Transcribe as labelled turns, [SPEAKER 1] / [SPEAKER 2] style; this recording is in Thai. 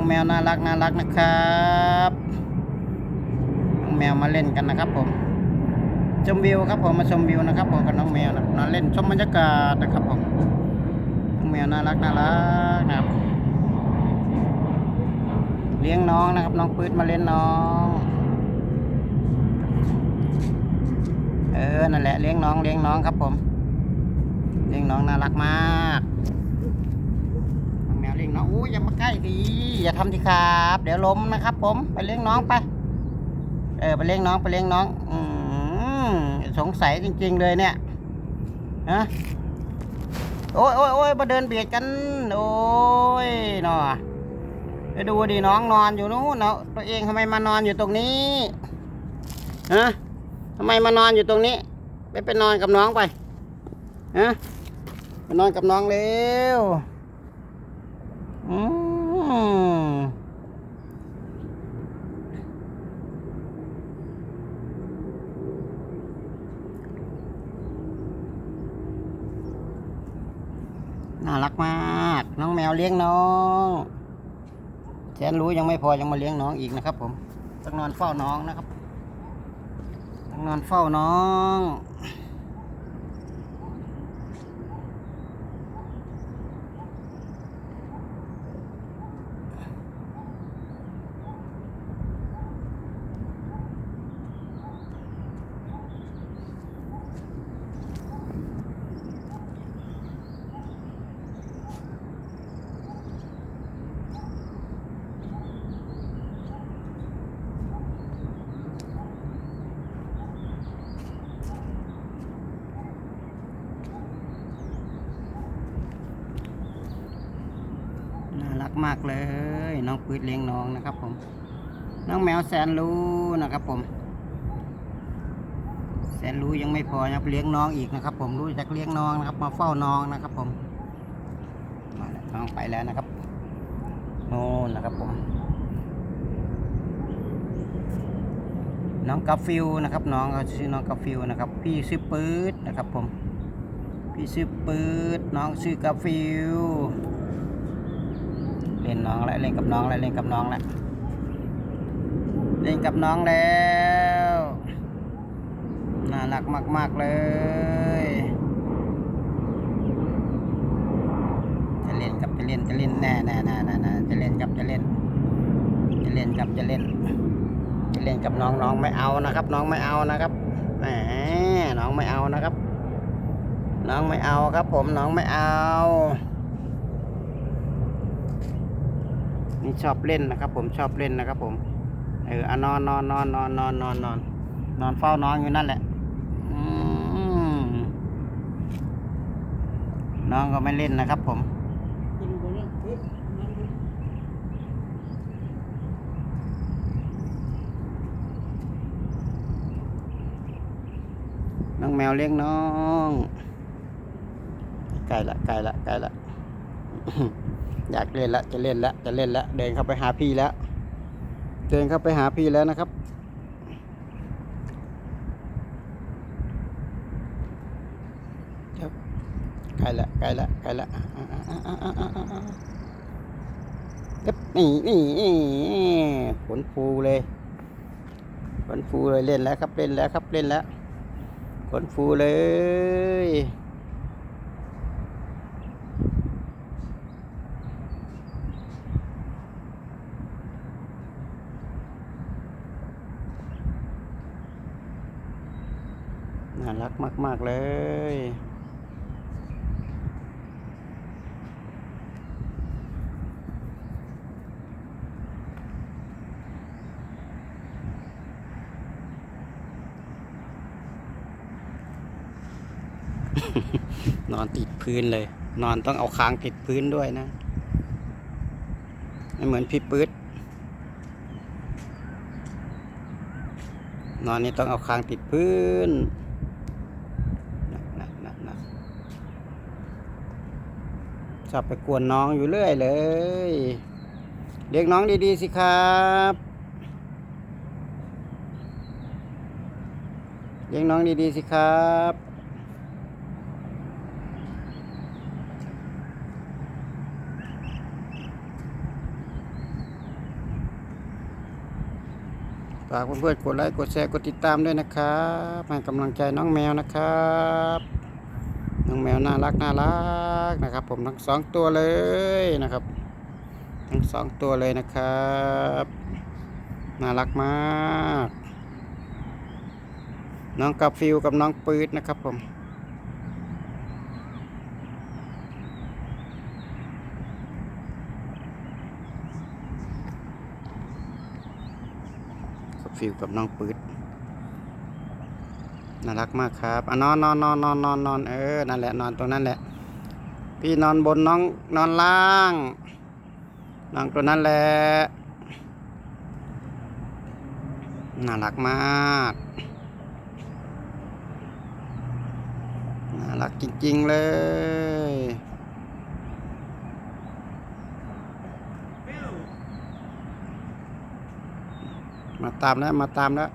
[SPEAKER 1] องแมวน่ารักน่ารักนะครับน้องแมวมาเล่นกันนะครับผมชมวิวครับผมมาชมวิวนะครับผมกับน้องแมวนะนอนเล่นชมบรรยากาศนะครับผมน้องแมวน่ารักน่ารักนะครับ เลี้ยงน้องนะครับ น้องปื๊ดมาเล่นน้อง เออนั่นแหละเลี้ยงน้องเลี้ยงน้องครับผม เลี้ยงน้องน่ารักมาก เลี้ยงน้องอู้อย่ามาใกล้ดีอย่าทำสิครับ เดี๋ยวล้มนะครับ ผมไปเลี้ยงน้องไป เออไปเลี้ยงน้องไปเลี้ยงน้อง อืมสงสัยจริง ๆ เลยเนี่ยฮะโอ้ยโอ้ยโอ้ยมาเดินเบียดกัน โอ้ยหนอไปดูดิน้องนอนอยู่นู้นเนาะตัวเองทำไมมานอนอยู่ตรงนี้ฮะทำไมมานอนอยู่ตรงนี้ไปไปนอนกับน้องไปฮะไปนอนกับน้องเร็ว น่ารักมาก น้องแมวเลี้ยงน้องแสนรู้ยังไม่พอยังมาเลี้ยงน้องอีกนะครับ ผมต้องนอนเฝ้าน้องนะครับต้องนอนเฝ้าน้อง กมากเลย น้องปืดเลี้ยงน้องนะครับผม น้องแมวแสนรู้นะครับผม แสนรู้ยังไม่พอนะครับเลี้ยงน้องอีกนะครับ ผมรู้จักเลี้ยงน้องนะครับ มาเฝ้าน้องนะครับ ผม มาแล้วน้องไปแล้วนะครับโน่นนะครับผม น้องกาฟิลนะครับ น้องเขาชื่อน้องกาฟิลนะครับ พี่ชื่อปื๊ดนะครับ ผม พี่ชื่อปื๊ดน้องชื่อกาฟิลเล่นน้องแล้วเล่นกับน้องแล้วเล่นกับน้องแล้วเล่นกับน้องแล้วน่ารักมาก ๆ เลยจะเล่นกับจะเล่นจะเล่นแน่แน่แน่แน่แน่จะเล่นกับจะเล่น จะเล่นกับจะเล่น จะเล่นกับน้องน้องไม่เอานะครับ น้องไม่เอานะครับแหมน้องไม่เอานะครับ น้องไม่เอาครับ ผมน้องไม่เอา นี่ชอบเล่นนะครับ ผมชอบเล่นนะครับ ผม เอออนอนนอนนอนนอนนอนนอนนอนนอนเฝ้าน้องอยู่นั่นแหละน้องก็ไม่เล่นนะครับ ผมน้องแมวเลี้ยงน้องใกล้ละใกล้ละใกล้ละ อยากเล่นละจะเล่นละจะเล่นละเดินเข้าไปหาพี่แล้ว เดินเข้าไปหาพี่แล้วนะครับ ใกล้ละใกล้ละใกล้ละเด็บนี่นี่ฝนฟูเลยฝนฟูเลยเล่นแล้วครับเล่นแล้วครับเล่นแล้วฝนฟูเลยารักมาก ๆ เลย นอนติดพื้นเลย นอนต้องเอาคางติดพื้นด้วยนะไม่เหมือนพี่ปื๊ดนอนนี่ต้องเอาคางติดพื้น ชอบไปกวนน้องอยู่เรื่อยเลย เรียกน้องดีๆสิครับเลี้ยงน้องดีๆสิครับฝากเพื่อนๆกดไลค์กดแชร์กดติดตามด้วยนะครับให้กำลังใจน้องแมวนะครับ น้องแมวน่ารักน่ารักนะครับ ผมทั้งสองตัวเลยนะครับ ทั้งสองตัวเลยนะครับน่ารักมากน้องกาฟิวกับน้องปืดนะครับผมกาฟิวกับน้องปืด น่ารักมากครับอะนอนนอนนอนนอนนอนนอนเออ นั่นแหละนอนตรงนั้นแหละ พี่นอนบนน้องนอนล่างนอนตัวนั้นแหละ น่ารักมาก น่ารักจริงๆเลยมาตามแล้วมาตามแล้ว